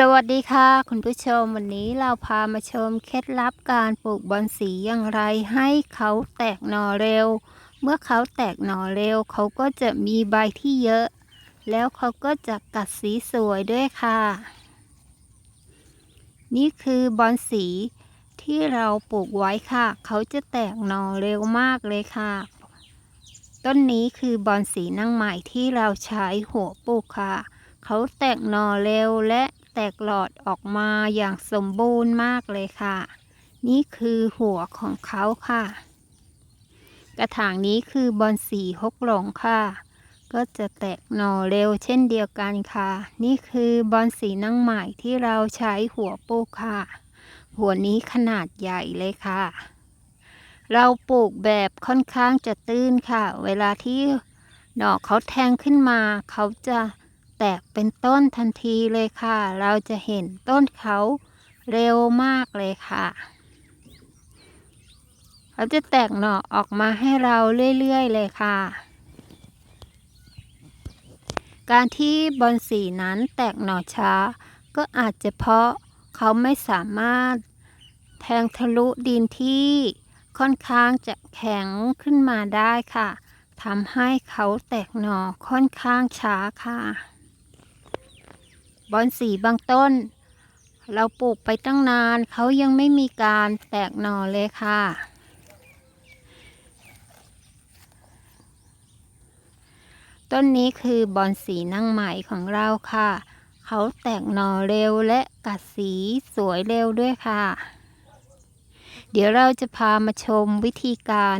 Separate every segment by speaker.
Speaker 1: สวัสดีค่ะ คุณผู้ชมวันนี้เราพามาชมเคล็ดลับการปลูกบอนสีอย่างไร ให้เขาแตกหน่อเร็ว เมื่อเขาแตกหน่อเร็ว เขาก็จะมีใบที่เยอะ แล้วเขาก็จะกัดสีสวยด้วยค่ะ นี่คือบอนสีที่เราปลูกไว้ค่ะ เขาจะแตกหน่อเร็วมากเลยค่ะ ต้นนี้คือบอนสีนั่งใหม่ที่เราใช้หัวปลูกค่ะ เขาแตกหน่อเร็วและ แตกหลอดออกมาอย่างสมบูรณ์มากเลยค่ะ นี่คือหัวของเขาค่ะ กระถางนี้คือบอนสีฮกหลงค่ะ ก็จะแตกหน่อเร็วเช่นเดียวกันค่ะ นี่คือบอนสีนั่งใหม่ที่เราใช้หัวปลูกค่ะ หัวนี้ขนาดใหญ่เลยค่ะ เราปลูกแบบค่อนข้างจะตื้นค่ะ เวลาที่ดอเขาแทงขึ้นมาเขาจะ แตกเป็นต้นทันทีเลยค่ะ เราจะเห็นต้นเขาเร็วมากเลยค่ะ เขาจะแตกหน่อออกมาให้เราเรื่อยๆเลยค่ะ การที่บอนสีนั้นแตกหน่อช้า ก็อาจจะเพราะเขาไม่สามารถแทงทะลุดินที่ค่อนข้างจะแข็งขึ้นมาได้ค่ะทำให้เขาแตกหน่อค่อนข้างช้าค่ะ บอนสีบางต้น เราปลูกไปตั้งนานเขายังไม่มีการแตกหน่อเลยค่ะ ต้นนี้คือบอนสีนั่งใหม่ของเราค่ะ เขาแตกหน่อเร็วและกัดสีสวยเร็วด้วยค่ะ เดี๋ยวเราจะพามาชมวิธีการ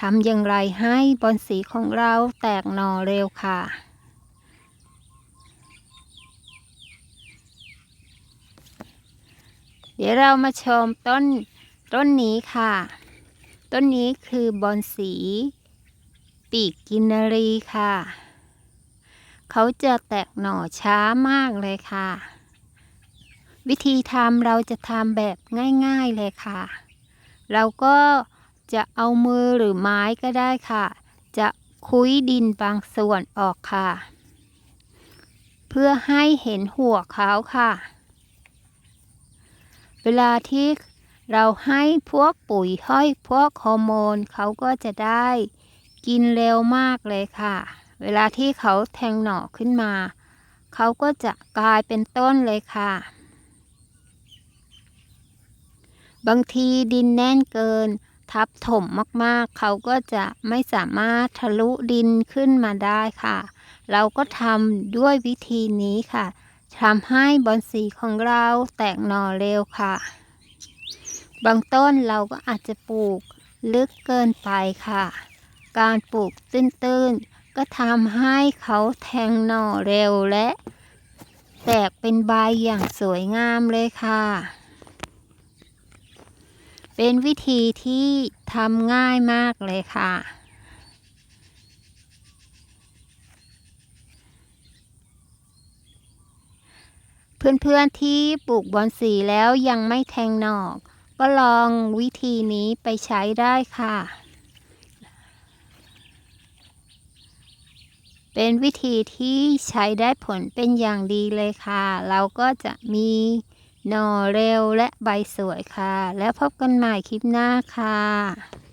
Speaker 1: ทำอย่างไรให้บอนสีของเราแตกหน่อเร็วค่ะ เดี๋ยวเรามาชมต้นต้นนี้ค่ะ ต้นนี้คือบอนสี ปีกกินนารีค่ะ เขาจะแตกหน่อช้ามากเลยค่ะ วิธีทำเราจะทำแบบง่ายๆเลยค่ะ เราก็จะเอามือหรือไม้ก็ได้ค่ะ จะคุยดินบางส่วนออกค่ะ เพื่อให้เห็นหัวเขาค่ะ วลาที่เราให้พวกปุ๋ยห้อยพวกฮอร์โมนเขาก็จะได้กินเร็วมากเลยค่ะ เวลาที่เขาแทงหน่อขึ้นมา เขาก็จะกลายเป็นต้นเลยค่ะ บางทีดินแน่นเกิน ทับถมมากๆ เขาก็จะไม่สามารถทะลุดินขึ้นมาได้ค่ะ เราก็ทำด้วยวิธีนี้ค่ะ ทำให้บอนสีของเราแตกหน่อเร็วค่ะ บางต้นเราก็อาจจะปลูกลึกเกินไปค่ะ การปลูกตื้นๆ ก็ทำให้เขาแทงหน่อเร็วและ แตกเป็นใบอย่างสวยงามเลยค่ะ เป็นวิธีที่ทำง่ายมากเลยค่ะ เพื่อนๆที่ปลูกบอนสีแล้วยังไม่แทงหนอก ก็ลองวิธีนี้ไปใช้ได้ค่ะ เป็นวิธีที่ใช้ได้ผลเป็นอย่างดีเลยค่ะ เราก็จะมีหน่อเร็วและใบสวยค่ะ แล้วพบกันใหม่คลิปหน้าค่ะ